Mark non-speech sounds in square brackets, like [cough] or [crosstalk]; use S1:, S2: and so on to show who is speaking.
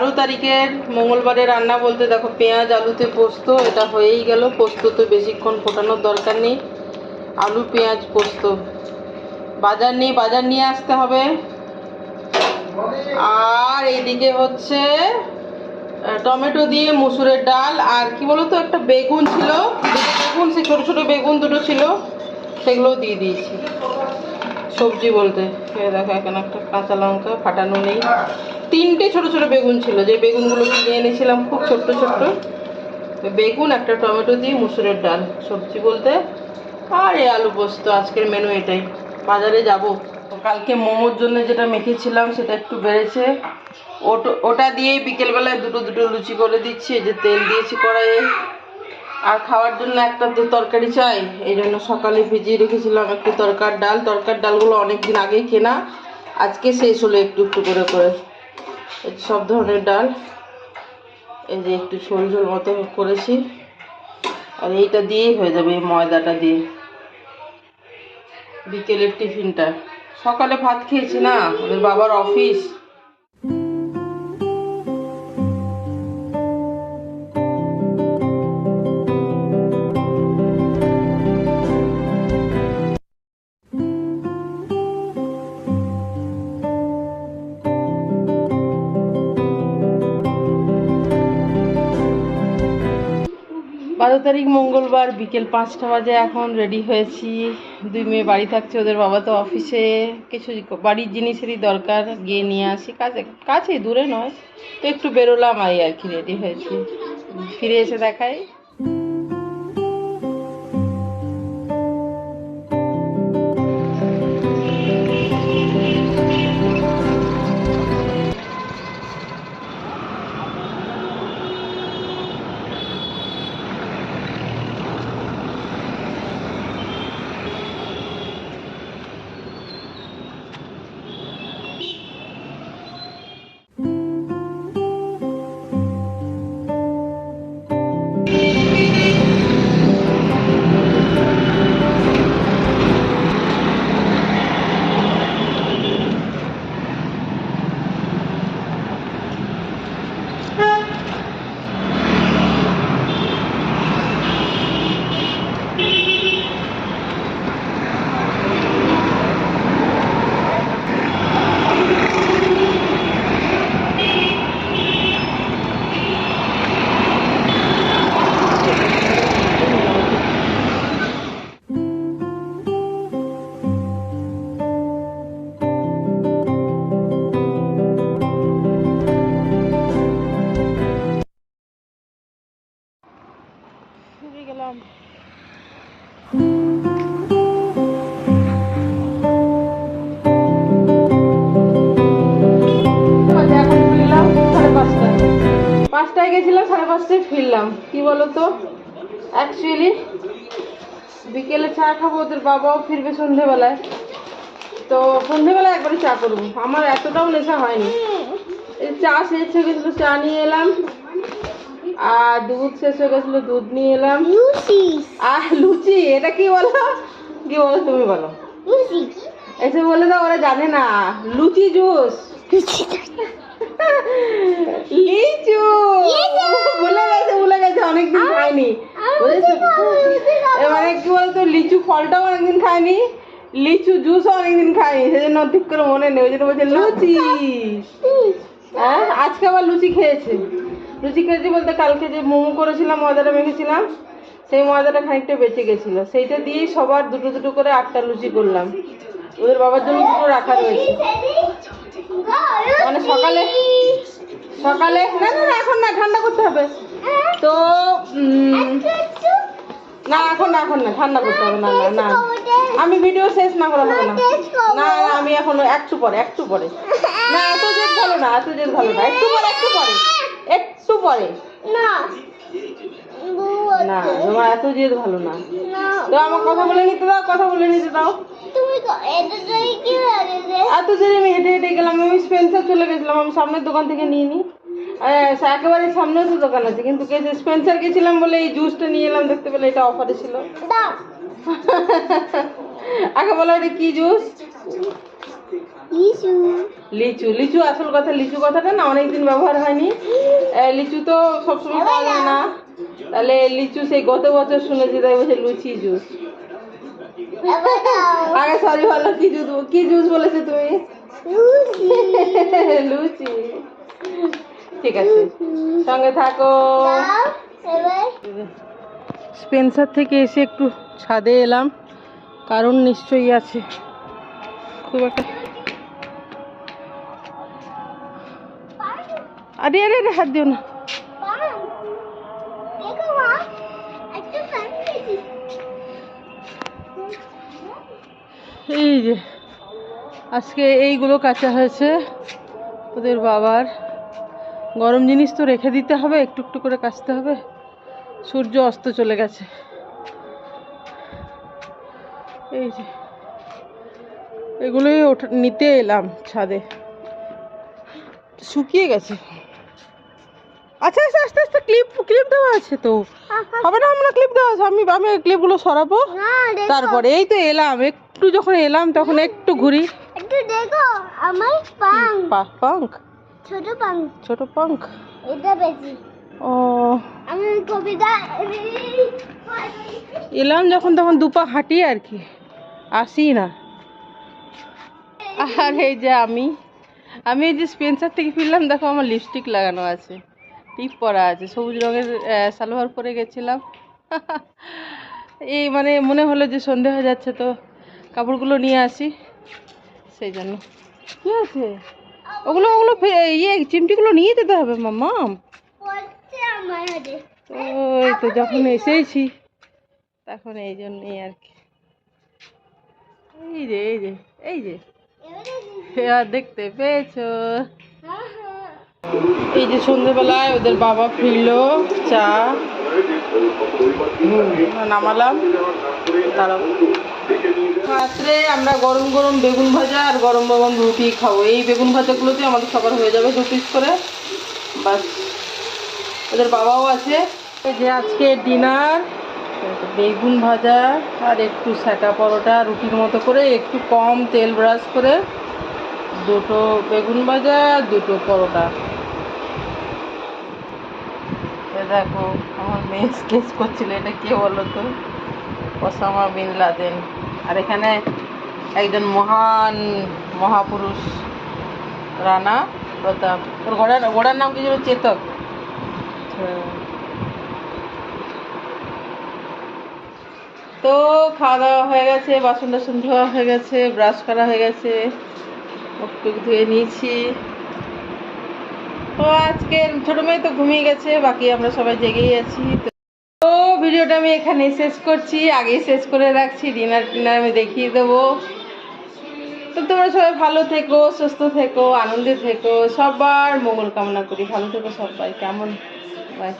S1: বারো তারিখের মঙ্গলবারে রান্না বলতে দেখো পেঁয়াজ, আলুতে পোস্ত, এটা হয়েই গেল। পোস্ত তো বেশিক্ষণ ফোটানোর দরকার নেই। আলু, পেঁয়াজ, পোস্ত। বাজার নেই বাজার নিয়ে আসতে হবে। আর এইদিকে হচ্ছে টমেটো দিয়ে মুসুরের ডাল। আর কি বলতো, একটা বেগুন ছিল। বেগুন, সেই ছোটো ছোটো বেগুন দুটো ছিল। সেগুলোও দিয়ে দিয়েছি। সবজি বলতে দেখো, এখানে একটা কাঁচা লঙ্কা ফাটানো নেই। তিনটে ছোট ছোট বেগুন ছিল। যে বেগুনগুলো কিনে এনেছিলাম খুব ছোট্ট ছোট্ট। বেগুন, একটা টমেটো দিয়ে মুসুরের ডাল, সবজি বলতে। আর এই আলু পোস্ত, আজকের মেনু এটাই। বাজারে যাব। কালকে মোমোর জন্য যেটা মেখেছিলাম, সেটা একটু বেড়েছে। ওটো দিয়ে বিকেলবেলায় দুটো দুটো লুচি করে দিচ্ছি যে তেল দিয়েছি কড়াইয়ে। আর খাওয়ার জন্য একটা তো তরকারি চাই, এই জন্য সকালে ভিজিয়ে রেখেছিলাম একটু তরকার ডাল। তরকার ডালগুলো অনেক দিন আগেই কেনা। আজকে শেষ হলো একটু একটু করে করে। সব ধরনের ডাল। এই যে একটু ঝোল ঝোল মতো করেছি। আর এইটা দিয়েই হয়ে যাবে এই ময়দাটা দিয়ে। বিকেলের টিফিনটা। সকালে ভাত খেয়েছি না, ওদের বাবার অফিস। বারো তারিখ মঙ্গলবার বিকেল পাঁচটা বাজে এখন রেডি হয়েছি। দুই মেয়ে বাড়ি থাকছে, ওদের বাবা তো অফিসে কিছু বাড়ির জিনিসেরই দরকার, গিয়ে নিয়ে আসি। কাছে কাছে দূরে নয়। তো একটু বেরোলাম, আই আর কি রেডি হয়েছি। ফিরে এসে দেখাই। বলো তো অ্যাকচুয়ালি বিকেলে চা খাব ওদের বাবাও ফিরবে সন্ধেবেলায়। তো সন্ধেবেলায় একবারে চা করব। আমার এতটাও নেশা হয়নি। এই চা শেষ হয়ে গেছিল চা নিয়ে এলাম। আর দুধ শেষ হয়ে গেছিল দুধ নিয়ে এলাম। আর লুচি এটা কি বলো? কি বলো তুমি বলো। এসে বলে দাও ওরা জানে না। লুচি জুস।
S2: লুচি
S1: লিচু ভুলে গেছে ভুলে গেছে অনেকদিন খাইনি? এবারে কি বলতো লিচু ফলটাও অনেকদিন খাইনি লিচু জুসও অনেকদিন খাইনি সেজন্য ঠিক করে মনে নেই ওই জন্য বলছে লুচি। হ্যাঁ আজকে আবার লুচি খেয়েছে। লুচি খেয়েছি বলতে কালকে যে মোমো করেছিলাম ময়দাটা মেখেছিলাম সেই ময়দাটা খানিকটা বেঁচে গেছিল। সেইটা দিয়েই সবার দুটো দুটো করে আটটা লুচি করলাম। ওদের বাবার জন্য দুটো রাখা রয়েছে। মানে সকালে সকালে? না না এখন না, ঠান্ডা করতে হবে। তো না, এখন না এখন না, ঠান্ডা করতে হবে, না না না। আমি ভিডিও শেষ না করা হবে না। না না, আমি এখন একটু পরে একটু পরে। না, এত জেদ ভালো না, এত জেদ ভালো না, একটু পরে একটু পরে একটু পরে।
S2: না।
S1: না তোমার এত জেদ ভালো না। তো আমার কথা বলে নিতে দাও কথা বলে নিতে দাও। এত জেরে আমি হেঁটে হেঁটে গেলাম আমি স্পেন্সার চলে গেছিলাম আমি সামনের দোকান থেকে নিয়ে নিই একেবারে সামনেও তো দোকান আছে কিন্তু স্পেন্সার গেছিলাম বলে এই জুসটা নিয়ে এলাম দেখতে পেলে এটা অফারে ছিল। আগে বলো এটা কি জুস
S2: লিচু।
S1: লিচু আসল কথা, লিচু কথাটা না অনেকদিন ব্যবহার হয়নি। লিচু তো সবসময় পাওয়া যায় না। তাহলে লিচু সেই গত বছর শুনেছি, তাই বলছে লুচি জুস। আগে সরি বলো কি জুস কি জুস বলেছে তুমি?
S2: লুচি।
S1: ঠিক আছে, সঙ্গে থাকো। স্পেন্সার থেকে এসে একটু ছাদে এলাম, কারণ নিশ্চয়ই আছে। খুব একটা আরে আরে আরে, হাত দিও না। এই যে, আজকে এইগুলো কাঁচা হয়েছে, ওদের বাবার। গরম জিনিস তো রেখে দিতে হবে, একটু একটু করে কাচতে হবে। সূর্য অস্ত চলে গেছে। এই যে, এগুলোই নিতে এলাম ছাদে। শুকিয়ে গেছে। আচ্ছা আচ্ছা আস্তে আস্তে ক্লিপ ক্লিপ দেওয়া আছে তো। হবে না আমরা ক্লিপ দেওয়া আছে। আমি আমি ক্লিপগুলো সরাবো। তারপরে এই তো এলাম। একটু যখন এলাম তখন একটু ঘুরি।
S2: একটু দেখো আমার পান
S1: পা- পাঙ্ক
S2: ছোট পান
S1: ছোট পাঙ্ক
S2: এটা পেয়েছি
S1: ও।
S2: আমি কবিতা
S1: এলাম যখন তখন দুপা হাঁটি আর কি। আসি না। আর এই যে আমি। আমি এই যে স্পেন্সার থেকে ফিরলাম দেখো আমার লিপস্টিক লাগানো আছে। টিপ পরা আছে সবুজ রঙের সালোয়ার পরে গেছিলাম। [laughs] এই মানে মনে হলো যে সন্ধে হয়ে যাচ্ছে তো কাপড়গুলো নিয়ে আসি সেই জন্য। কি আছে? ওগুলো ওগুলো ইয়ে চিমটিগুলো নিয়ে যেতে হবে মাম্মাম ওই তো যখন এসেছি তখন এই জন্যই আর কি। এই যে এই যে এই যে।
S2: এবার
S1: দেখতে পেয়েছ।
S2: হ্যাঁ হ্যাঁ
S1: এই যে সন্ধেবেলায় ওদের বাবা ফিরলো, চা নামালাম দাঁড়াও রাত্রে আমরা গরম গরম বেগুন ভাজা আর গরম গরম রুটি খাব। এই বেগুন ভাজাগুলোতে আমাদের সবার হয়ে যাবে দু পিস করে। বাস, ওদের বাবাও আছে। যে আজকে ডিনার, বেগুন ভাজা আর একটু সেটা পরোটা, রুটির মতো করে একটু কম তেল ব্রাশ করে দুটো বেগুন ভাজা, দুটো পরোটা এ দেখো, আমার মেয়ে স্কেচ করছিল, এটা কে বলো তো? Osama bin Laden. আর এখানে একজন মহান মহাপুরুষ, রানা প্রতাপ। ওর ঘোড়ার ঘোড়ার নাম কি ছিল চেতক। তো খাওয়া দাওয়া হয়ে গেছে বাসন টাসন ধোয়া হয়ে গেছে ব্রাশ করা হয়ে গেছে। টুক ধুয়ে নিয়েছি। তো আজকে ছোটো মেয়ে তো ঘুমিয়ে গেছে, বাকি আমরা সবাই জেগেই আছি। তো- ভিডিওটা আমি এখানে শেষ করছি আগেই শেষ করে রাখছি, ডিনার টিনার আমি দেখিয়ে দেবো। তো তোমরা সবাই ভালো থেকো, সুস্থ থেকো, আনন্দে থেকো, সবার মঙ্গল কামনা করি। ভালো থেকো সবাই, কেমন? বাই